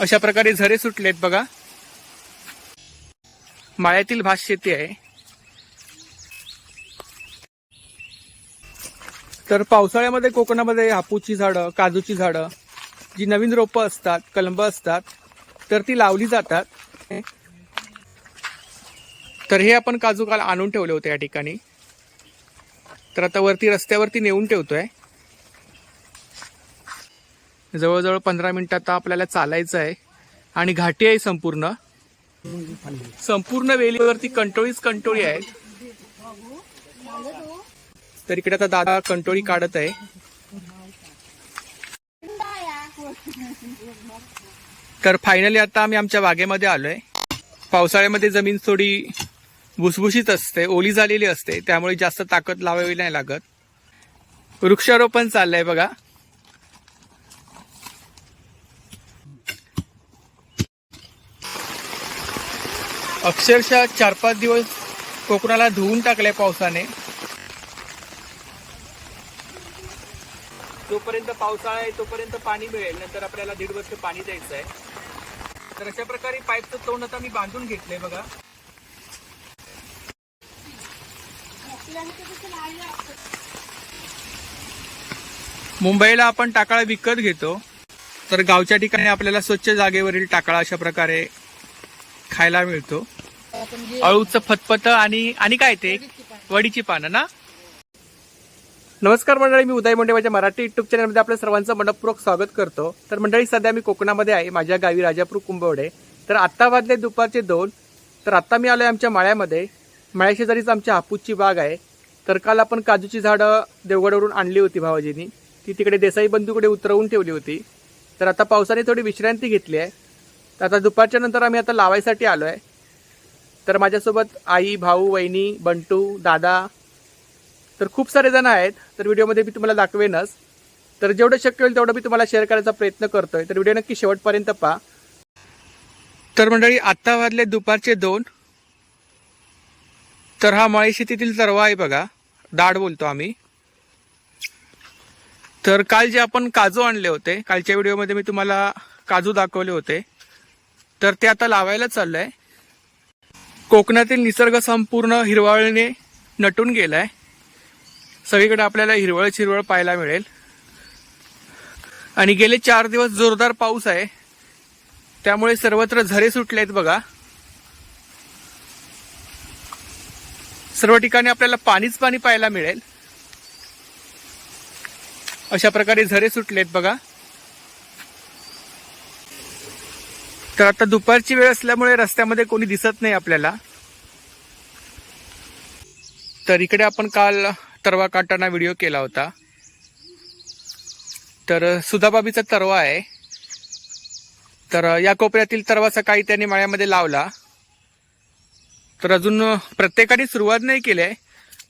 अशा प्रकारे झरे सुटलेत बघा. माळ्यातील भात शेती आहे. तर पावसाळ्यामध्ये कोकणामध्ये हापूची झाडं काजूची झाडं जी नवीन रोपं असतात कलंब असतात तर ती लावली जातात. तर हे आपण काजू काल आणून ठेवले होते या ठिकाणी. तर आता वरती रस्त्यावरती नेऊन ठेवतोय. जवळजवळ पंधरा मिनिटात आपल्याला चालायचं आहे. आणि घाटी आहे संपूर्ण. संपूर्ण वेलीवरती कंटोळीच कंटोळी आहे तर इकडे आता दादा कंटोळी काढत आहे. तर फायनली आता आम्ही आमच्या बागेमध्ये आलोय. पावसाळ्यामध्ये जमीन थोडी भुसभुशीत असते ओली झालेली असते त्यामुळे जास्त ताकद लावावी नाही लागत. वृक्षारोपण चाललंय बघा. अक्षरशः चार पाच दिवस कोकणाला धुवून टाकलंय पावसाने. जोपर्यंत पावसाळा आहे तोपर्यंत पाणी मिळेल. नंतर आपल्याला दीड वर्ष पाणी द्यायचं आहे. तर अशा प्रकारे पाईपचं तोंड आता मी बांधून घेतलंय बघा. मुंबईला आपण टाकाळा विकत घेतो. तर गावच्या ठिकाणी आपल्याला स्वच्छ जागेवरील टाकाळा अशा प्रकारे खायला मिळतो. अळूचं फतफत आणि आणि काय ते? वडीची पानं ना? नमस्कार मंडळी मी उदय मुंडे माझ्या मराठी युट्यूब चॅनलमध्ये आपल्या सर्वांचं मनपूर्वक स्वागत करतो. तर मंडळी सध्या मी कोकणामध्ये आहे. माझ्या गावी राजापूर कुंभवडे. तर आत्ता वाजले दुपारचे दोन. तर आत्ता मी आलोय आमच्या माळ्यामध्ये. माळ्याशेजारीच आमच्या हापूसची बाग आहे. तर काल आपण काजूची झाडं देवगडवरून आणली होती भावाजींनी. ती तिकडे देसाई बंधूकडे उतरवून ठेवली होती. तर आता पावसाने थोडी विश्रांती घेतली आहे. तर आता दुपारच्या नंतर आम्ही आता लावायसाठी आलो आहे तर माझ्यासोबत आई भाऊ वहिनी बंटू दादा तर खूप सारे जण आहेत. तर व्हिडिओमध्ये मी तुम्हाला दाखवेनच. तर जेवढं शक्य होईल तेवढं मी तुम्हाला शेअर करायचा प्रयत्न करतोय. तर व्हिडिओ नक्की शेवटपर्यंत पहा. तर मंडळी आत्ता वाजले दुपारचे दोन. तर हा मळे शेतीतील सर्व आहे बघा. दाढ बोलतो आम्ही. तर काल जे आपण काजू आणले होते कालच्या व्हिडिओमध्ये मी तुम्हाला काजू दाखवले होते. तर ते आता लावायला चाललंय. कोकणातील निसर्ग संपूर्ण हिरवाळीने नटून गेलाय. सगळीकडे आपल्याला हिरवळच हिरवळ पाहायला मिळेल. आणि गेले चार दिवस जोरदार पाऊस आहे. त्यामुळे सर्वत्र झरे सुटले आहेत बघा. सर्व ठिकाणी आपल्याला पाणीच पाणी पाहायला मिळेल. अशा प्रकारे झरे सुटलेत बघा. तर आता दुपारची वेळ असल्यामुळे रस्त्यामध्ये कोणी दिसत नाही आपल्याला. तर इकडे आपण काल तरवा काढताना व्हिडिओ केला होता. तर सुधाबाबीचा तरवा आहे. तर या कोपऱ्यातील तरवा सकाळी त्यांनी माळ्यामध्ये लावला. तर अजून प्रत्येकाने सुरुवात नाही केली आहे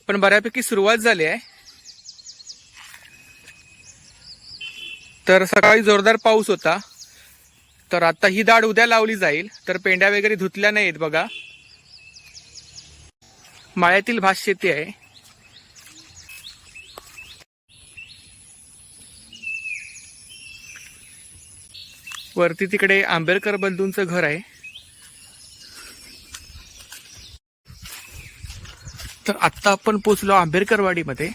पण बऱ्यापैकी सुरुवात झाली आहे. तर सकाळी जोरदार पाऊस होता. तर आता ही दाढ उद्या लावली जाईल. तर पेंड्या वगैरे धुतल्या नाहीत बघा. माळ्यातील भात शेती आहे. वरती तिकडे आंबेडकर बंधूंचं घर आहे. तर आत्ता आपण पोचलो आंबेडकरवाडीमध्ये.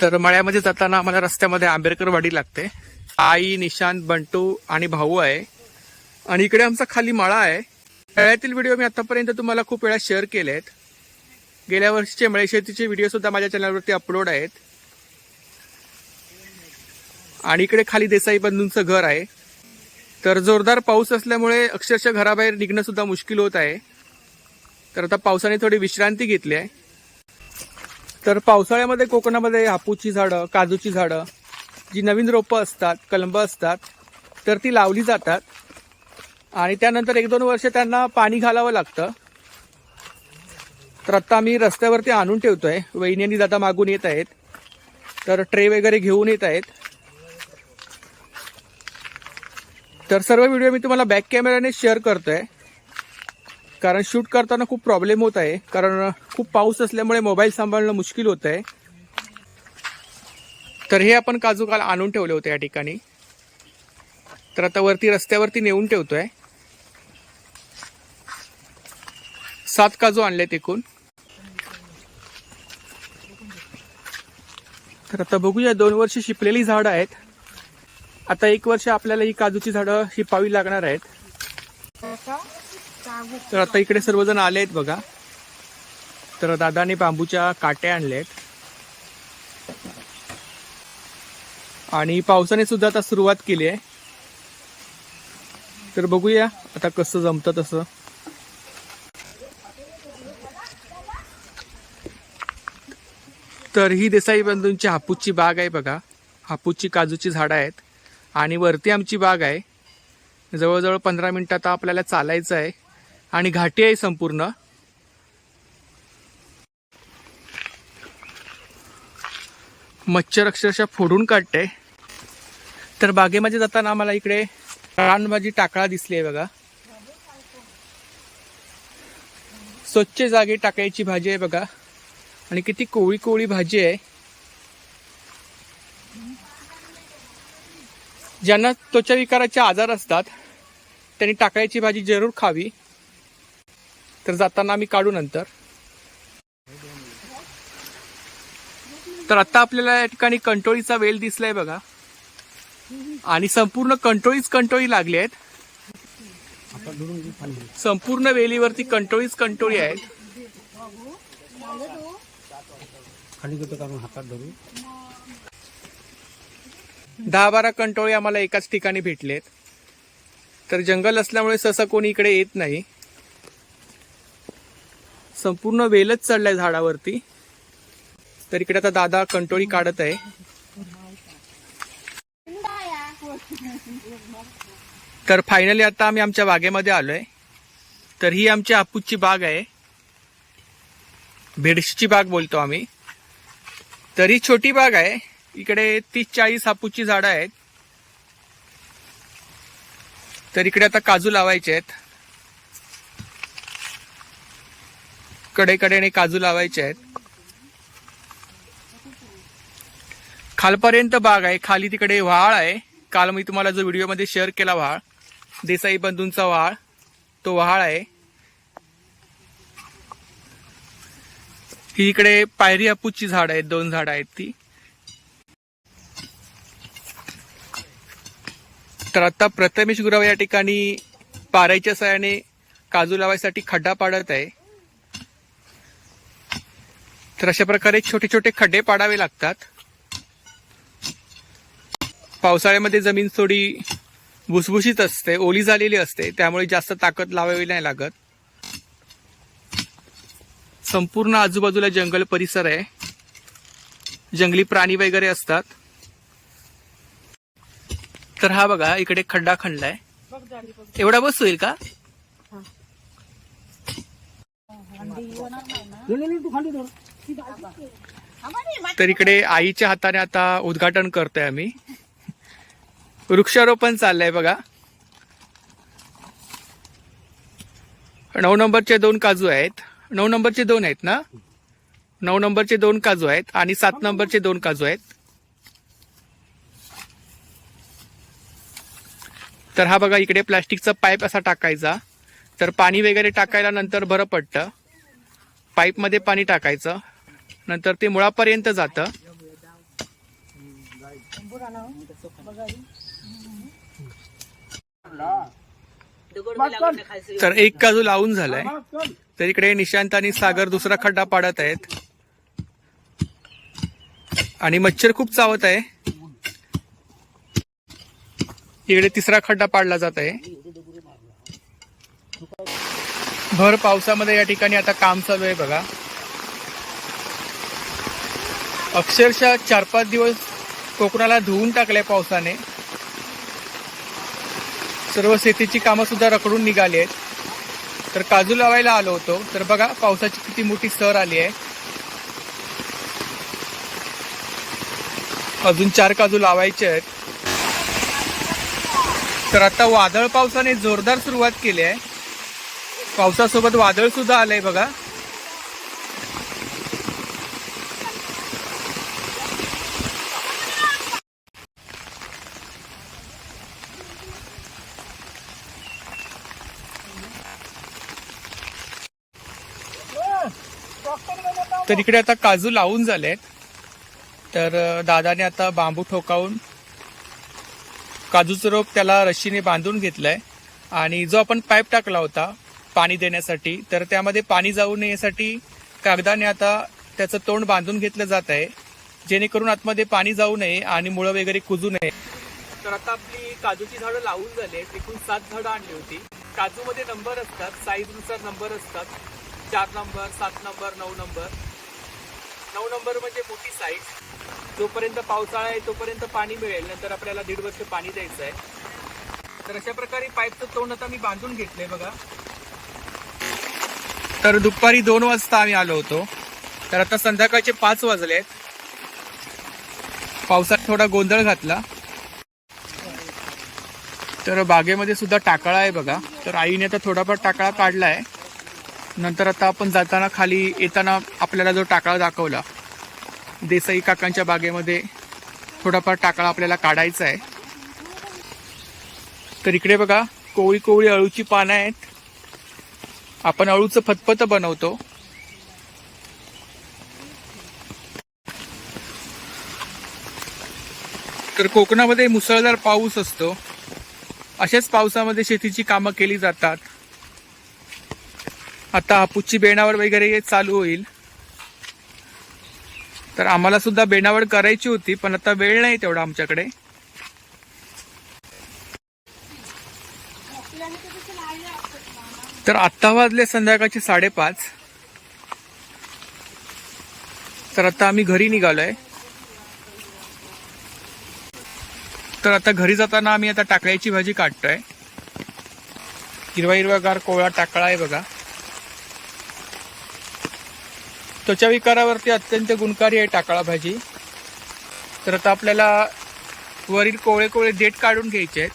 तर मळ्यामध्ये जाताना आम्हाला रस्त्यामध्ये आंबेडकरवाडी लागते. आई निशांत बंटू आणि भाऊ आहे. आणि इकडे आमचा खाली माळा आहे. मळ्यातील व्हिडिओ मी आतापर्यंत तुम्हाला खूप वेळा शेअर केले आहेत गेल्या वर्षीचे मळे शेतीचे व्हिडिओ सुद्धा माझ्या चॅनलवरती अपलोड आहेत. आणि इकडे खाली देसाई बंधूंचं घर आहे. तर जोरदार पाऊस असल्यामुळे अक्षरशः घराबाहेर निघणं सुद्धा मुश्किल होत आहे. तर आता पावसाने थोडी विश्रांती घेतली आहे. तर पावसाळ्यामध्ये कोकणामध्ये हापूची झाडं काजूची झाडं जी नवीन रोपं असतात कलंबं असतात तर ती लावली जातात. आणि त्यानंतर एक दोन वर्ष त्यांना पाणी घालावं लागतं. तर आत्ता आम्ही रस्त्यावरती आणून ठेवतोय. वहिनी आणि दादा मागून येत आहेत. तर ट्रे वगैरे घेऊन येत आहेत. तर सर्व व्हिडिओ मी तुम्हाला बॅक कॅमेऱ्याने शेअर करतोय. कारण शूट करताना खूप प्रॉब्लेम होत आहे. कारण खूप पाऊस असल्यामुळे मोबाईल सांभाळणं मुश्किल होत आहे तर हे आपण काजू काल आणून ठेवले होते या ठिकाणी. तर आता वरती रस्त्यावरती नेऊन ठेवतोय. सात काजू आणलेत एकूण. तर आता बघूया दोन वर्ष शिपलेली झाडं आहेत. आता एक वर्ष आपल्याला ही काजूची झाडं शिपावी लागणार आहेत. तर आता इकडे सर्वजण आले आहेत बघा. तर दादाने बांबूच्या काट्या आणल्यात आणि पावसाने सुद्धा आता सुरुवात केली आहे. तर बघूया आता कसं जमतं तसं. तर ही देसाई बंधूंची हापूसची बाग आहे बघा. हापूसची काजूची झाडं आहेत. आणि वरती आमची बाग आहे. जवळजवळ पंधरा मिनिटात आपल्याला चालायचं आहे. आणि घाटी आहे संपूर्ण. मच्छर अक्षरशः फोडून काढते. तर बागेमध्ये जाताना आम्हाला इकडे रानभाजी टाकळा दिसली आहे बघा. स्वच्छ जागे टाकायची भाजी आहे बघा. आणि किती कोवळी कोवळी भाजी आहे. ज्यांना त्वचा विकाराचे आजार असतात त्यांनी टाकायची भाजी जरूर खावी. तर जाताना आम्ही काढू नंतर. तर आता आपल्याला या ठिकाणी कंटोळीचा वेल दिसलाय बघा. आणि संपूर्ण कंटोळीच कंटोळी लागली आहेत. संपूर्ण वेलीवरती कंटोळीच कंटोळी आहेत. दहा बारा कंटोळी आम्हाला एकाच ठिकाणी भेटलेत. तर जंगल असल्यामुळे सहसा कोणी इकडे येत नाही. संपूर्ण वेलच चढलाय झाडावरती. तर इकडे आता दादा कंटोळी काढत आहे. तर फायनली आता आम्ही आमच्या बागेमध्ये आलो आहे तर ही आमची हापूसची बाग आहे. भेडशीची बाग बोलतो आम्ही. तर ही छोटी बाग आहे. इकडे तीस चाळीस हापूसची झाडं आहेत. तर इकडे आता काजू लावायचे आहेत. कडेकडेने काजू लावायचे आहेत. खालपर्यंत बाग आहे. खाली तिकडे व्हाळ आहे. काल मी तुम्हाला जो व्हिडिओमध्ये शेअर केला व्हाळ देसाई बंधूंचा वाळ तो वहाळ आहे. ही इकडे पायरी अपूची झाड आहेत दोन झाडं आहेत ती. तर आता प्रथमेश गुराव या ठिकाणी पारायच्या सहाय्याने काजू लावायसाठी खड्डा पाडत आहे. तर अशा प्रकारे छोटे छोटे खड्डे पाडावे लागतात. पावसाळ्यामध्ये जमीन थोडी भुसभुशीत असते ओली झालेली असते त्यामुळे जास्त ताकद लावावी नाही लागत. संपूर्ण आजूबाजूला जंगल परिसर आहे. जंगली प्राणी वगैरे असतात. तर हा बघा इकडे खड्डा खणलाय. एवढा बस होईल का? तर इकडे आईच्या हाताने आता उद्घाटन करतोय आम्ही. वृक्षारोपण चाललंय बघा. नऊ नंबरचे दोन काजू आहेत. नऊ नंबरचे दोन आहेत ना? नऊ नंबरचे दोन काजू आहेत आणि सात नंबरचे दोन काजू आहेत. तर हा बघा इकडे प्लास्टिकचा पाईप असा टाकायचा. तर पाणी वगैरे टाकायला नंतर बरं पडतं. पाईपमध्ये पाणी टाकायचं. नंतर ते मुळापर्यंत जातं. तर एक काजू लावून झालाय. तर इकडे निशांत आणि सागर दुसरा खड्डा पाडत आहेत. आणि मच्छर खूप चावत आहे. इकडे तिसरा खड्डा पाडला जात आहे. भर पावसामध्ये या ठिकाणी आता काम चालू आहे बघा. अक्षरशः चार पाच दिवस कोकणाला धुवून टाकले पावसाने. सर्व शेतीची कामं सुद्धा रखडून निघाली आहेत. तर काजू लावायला आलो होतो. तर बघा पावसाची किती मोठी सर आली आहे. अजून चार काजू लावायचे आहेत. तर आता वादळ पावसाने जोरदार सुरुवात केली आहे. पावसासोबत वादळ सुद्धा आलंय बघा. तर इकडे आता काजू लावून झाले तर दादाने आता बांबू ठोकावून काजूचं रोप त्याला रशीने बांधून घेतलंय. आणि जो आपण पाईप टाकला होता पाणी देण्यासाठी तर त्यामध्ये पाणी जाऊ नये यासाठी कागदाने आता त्याचं तोंड बांधून घेतलं जात आहे. जेणेकरून आतमध्ये पाणी जाऊ नये आणि मुळं वगैरे कुजू नये. तर आता आपली काजूची झाडं लावून झाली आहेत. एकूण सात झाडं आणली होती. काजूमध्ये नंबर असतात. साईजनुसार नंबर असतात. चार नंबर सात नंबर नऊ नंबर नऊ नंबर म्हणजे मोठी साईज जोपर्यंत पावसाळा आहे तोपर्यंत पाणी मिळेल. नंतर आपल्याला दीड वर्ष पाणी द्यायचं आहे. तर अशा प्रकारे पाईपचं तोंड आता मी बांधून घेतलंय बघा. तर दुपारी दोन वाजता आम्ही आलो होतो. तर आता संध्याकाळचे पाच वाजले पावसात थोडा गोंधळ घातला. तर बागेमध्ये सुद्धा टाकळा आहे बघा. तर आईने आता थोडाफार टाकळा काढलाय. नंतर आता आपण जाताना खाली येताना आपल्याला जो टाकळा दाखवला देसाई काकांच्या बागेमध्ये थोडाफार टाकळा आपल्याला काढायचा आहे. तर इकडे बघा कोवळी कोवळी अळूची पानं आहेत. आपण अळूचं फतफत बनवतो. तर कोकणामध्ये मुसळधार पाऊस असतो. अशाच पावसामध्ये शेतीची कामं केली जातात. आता हापूसची बेणावड वगैरे चालू होईल. तर आम्हाला सुद्धा बेणावड करायची होती पण आता वेळ नाही तेवढा आमच्याकडे. तर आत्ता वाजले संध्याकाळचे साडेपाच. तर आता आम्ही घरी निघालोय. तर आता घरी जाताना आम्ही आता टाकळ्याची भाजी काढतोय. हिरवा हिरवागार कोवळा टाकळा आहे बघा. त्वचा विकारावरती अत्यंत गुणकारी आहे टाकळा भाजी. तर आता आपल्याला वरील कोवळे कोवळे देठ काढून घ्यायचे आहेत.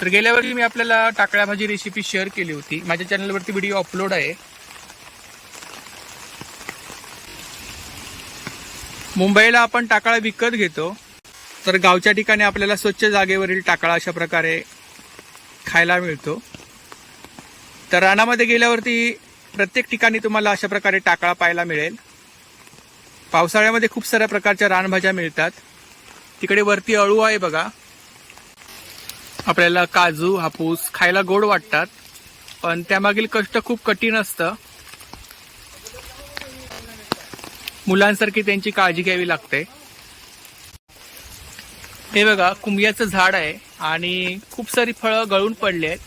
तर गेल्या वर्षी मी आपल्याला टाकळ्या भाजी रेसिपी शेअर केली होती. माझ्या चॅनलवरती व्हिडिओ अपलोड आहे. मुंबईला आपण टाकळा विकत घेतो. तर गावच्या ठिकाणी आपल्याला स्वच्छ जागेवरील टाकळा अशा प्रकारे खायला मिळतो. तर रानामध्ये गेल्यावरती प्रत्येक ठिकाणी तुम्हाला अशा प्रकारे टाकळा पाहायला मिळेल. पावसाळ्यामध्ये खूप साऱ्या प्रकारच्या रानभाज्या मिळतात. तिकडे वरती अळू आहे बघा. आपल्याला काजू हापूस खायला गोड वाटतात. पण त्यामागील कष्ट खूप कठीण असतं. मुलांसारखी त्यांची काळजी घ्यावी लागते. हे बघा कुंबियाचं झाड आहे आणि खूप सारी फळं गळून पडली आहेत.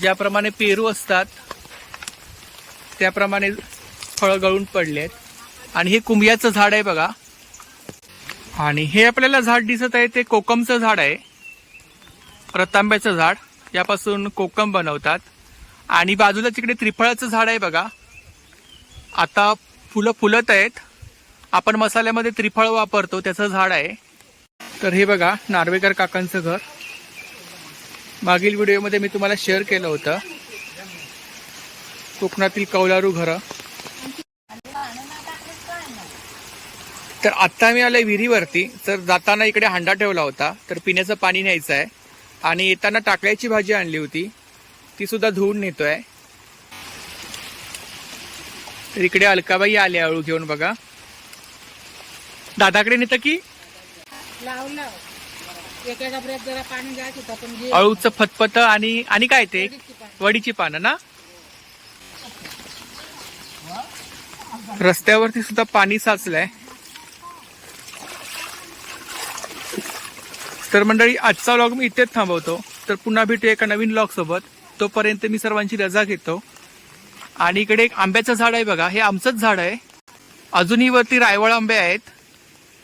ज्याप्रमाणे पेरू असतात त्याप्रमाणे फळं गळून पडले आहेत आणि हे कुंभियाचं झाड आहे बघा. आणि हे आपल्याला झाड दिसत आहे ते कोकमचं झाड आहे. रतांब्याचं झाड. यापासून कोकम बनवतात. आणि बाजूला तिकडे त्रिफळाचं झाड आहे बघा. आता फुलं फुलत आहेत. आपण मसाल्यामध्ये त्रिफळ वापरतो त्याचं झाड आहे. तर हे बघा नार्वेकर काकांचं घर. मागील व्हिडिओमध्ये मी तुम्हाला शेअर केलं होतं. कोकणातील कौलारू घरं. तर आत्ता मी आलोय विहिरीवरती. तर जाताना इकडे हांडा ठेवला होता. तर पिण्याचं पाणी न्यायचं आहे. आणि येताना टाकळ्याची भाजी आणली होती. ती सुद्धा धुवून नेतोय. तर इकडे अलकाबाई आले अळू घेऊन बघा. दादाकडे नेतं की? अळूचं फतफत आणि आणि काय ते? वडीची पानं ना? रस्त्यावरती सुद्धा पाणी साचलंय. तर मंडळी आजचा व्लॉग मी इथेच थांबवतो. तर पुन्हा भेटू एका नवीन व्लॉग सोबत. तोपर्यंत मी सर्वांची रजा घेतो. आणि इकडे एक आंब्याचं झाड आहे बघा. हे आमचंच झाड आहे. अजूनही वरती रायवळ आंबे आहेत.